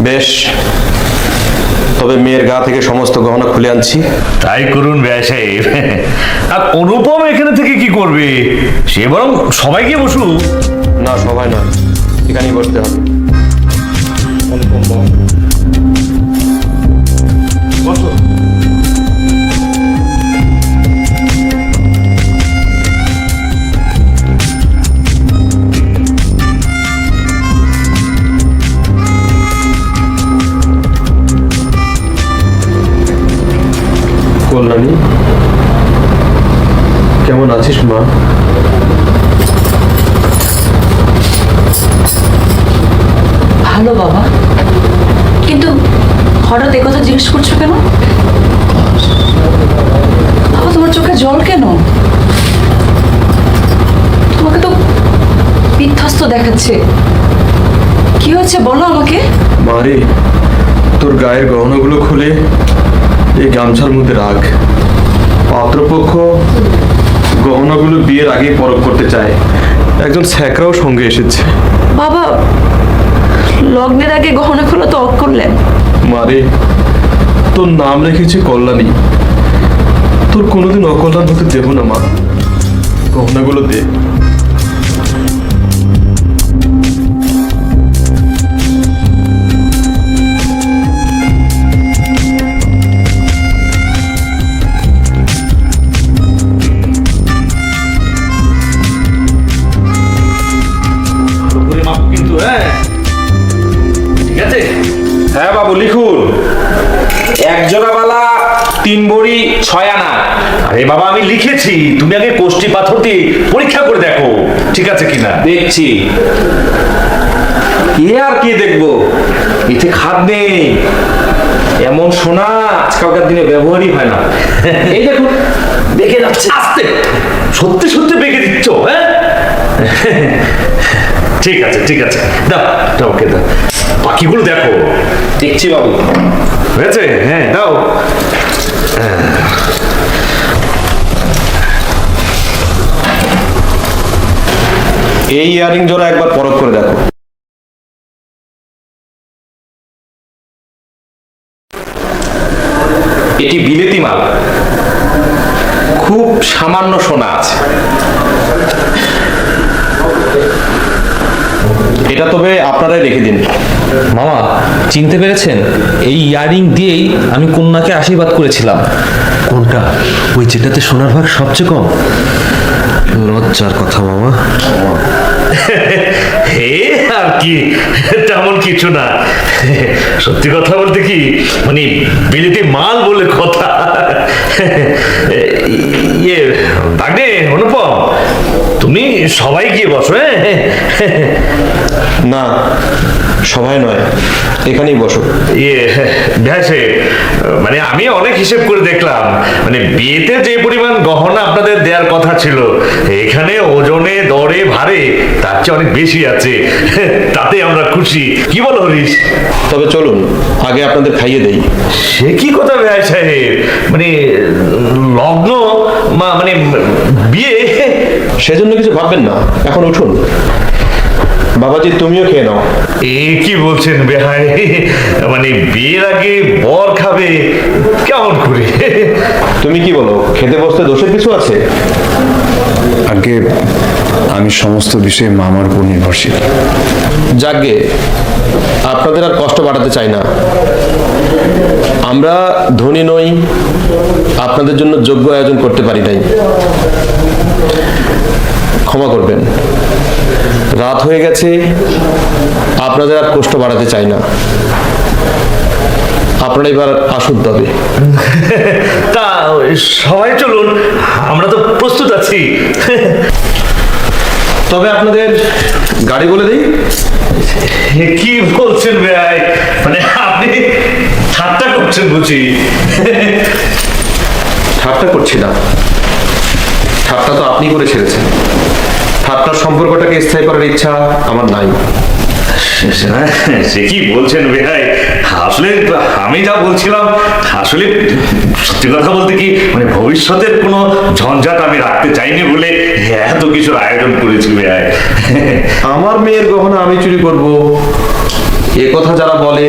বেশ। তবে মেয়ের গা থেকে সমস্ত গহনা খুলে আনছি। তাই করুন ব্যয় সাহেব। আর অনুপম এখানে থেকে কি করবে? সে বরং সবাইকে বসু না সবাই নয়। এখানেই বসতে হবে। কল্যাণী কেমন আছিস মা? ভালো বাবা। কিন্তু হঠাৎ কথা জিজ্ঞেস করছ কেন? বাবা তোমার চোখে জল কেন? তোমাকে তো বিধ্বস্ত দেখাচ্ছে। কি হয়েছে বলো আমাকে। মারে তোর গায়ের গহনাগুলো খুলে এই গামছার মধ্যে রাখ। পাত্রপক্ষ গহনাগুলো বিয়ের আগে পরখ করতে চায়। একজন স্যাকরাও সঙ্গে এসেছে। বাবা লগ্নের আগে গহনাগুলো তো অক করলেন মারে তোর নাম রেখেছি কল্যাণী। তোর কোনোদিন অকল্যাণ হতে দেব না মা। গহনাগুলো দে। হ্যাঁ। ঠিক আছে? হ্যাঁ বাবু লিখুন। এক জোড়া বালা তিন বড়ি ছয় আনা। আরে বাবা আমি লিখেছি। তুমি আগে কোষ্টি পাথর দিয়ে পরীক্ষা করে দেখো ঠিক আছে কিনা? দেখছি। এ আর কি দেখব? এতে খাদ নেই। এমন সোনা আজকালকার দিনে ব্যবহারই হয় না। এই দেখুন দেখে যাচ্ছে। আস্তে! সত্যি সত্যি বেঁকে দিচ্ছ হ্যাঁ? ঠিক আছে ঠিক আছে। দাও দাও ওকে দাও। বাকিগুলো দেখো। দেখছি বাবু। হয়েছে? হ্যাঁ দাও। এই ইয়ারিং জোড়া একবার পরখ করে দেখো। এটি বিলেতি মাল। খুব সামান্য সোনা আছে। তবে আপনারাই রেখে দিন মামা চিনতে পেরেছেন এই ইয়ারিং দিয়েই আমি কন্যাকে আশীর্বাদ করেছিলাম কোনটা ওই যেটাতে সোনার ভাগ সবচেয়ে কম লজ্জার কথা মামা আর কি তেমন কিছু না সত্যি কথা বলতে কি মানে বিলিতি মাল বলে কথা ইয়ে দাগে সবাই গিয়ে বসো হ্যাঁ? না সবাই নয় এখানেই বসো। ইয়ে ভ্যাসে মানে আমি অনেক হিসেব করে দেখলাম মানে বিয়েতে যে পরিমাণ গহনা আপনাদের দেওয়ার কথা ছিল এখানে ওজনে দরে ভারে তার চেয়ে অনেক বেশি আছে তাতে আমরা খুশি। কি বলো হরিশ? তবে চলুন আগে আপনাদের খাইয়ে দেই। সে কি কথা ভাই সাহেব? মানে লগ্ন মা মানে বিয়ে সেজন্য কিছু ভাববেন না। এখন উঠুন। বাবাজি তুমিও খেয়ে নাও। এ কি বলছেন বেহাই? মানে বিয়ের আগে বর খাবে কেমন করে? তুমি কি বলো খেতে বসতে দোষের কিছু আছে? আগে আমি সমস্ত বিষয়ে মামার উপর নির্ভরশীল। যাকগে আপনাদের আর কষ্ট বাড়াতে চাই না। আমরা ধনী নই আপনাদের জন্য যোগ্য আয়োজন করতে পারি নাই। ক্ষমা করবেন। রাত হয়ে গেছে আপনাদের আর কষ্ট বাড়াতে চাই না। আপনারা এবার আসুন তবে। তা সবাই চলুন আমরা তো প্রস্তুত আছি। তবে আপনাদের গাড়ি বলে দিই। কি বলছেন ভাই? মানে আপনি ঠাট্টা করছেন বুঝি। ঠাট্টা করছি না। ঠাট্টা তো আপনি করে ছেড়েছেন। ঠাট্টার সম্পর্কটাকে স্থায়ী করার ইচ্ছা আমার নাই। সে কি বলছেন ভাই? আসলে আমি যা বলছিলাম আসলে সত্যি কথা বলতে কি মানে ভবিষ্যতের কোনো ঝঞ্ঝাট আমি রাখতে চাইনি বলে এত কিছুর আয়োজন করেছি ভাই। আমার মেয়ের গহনা আমি চুরি করব। এ কথা যারা বলে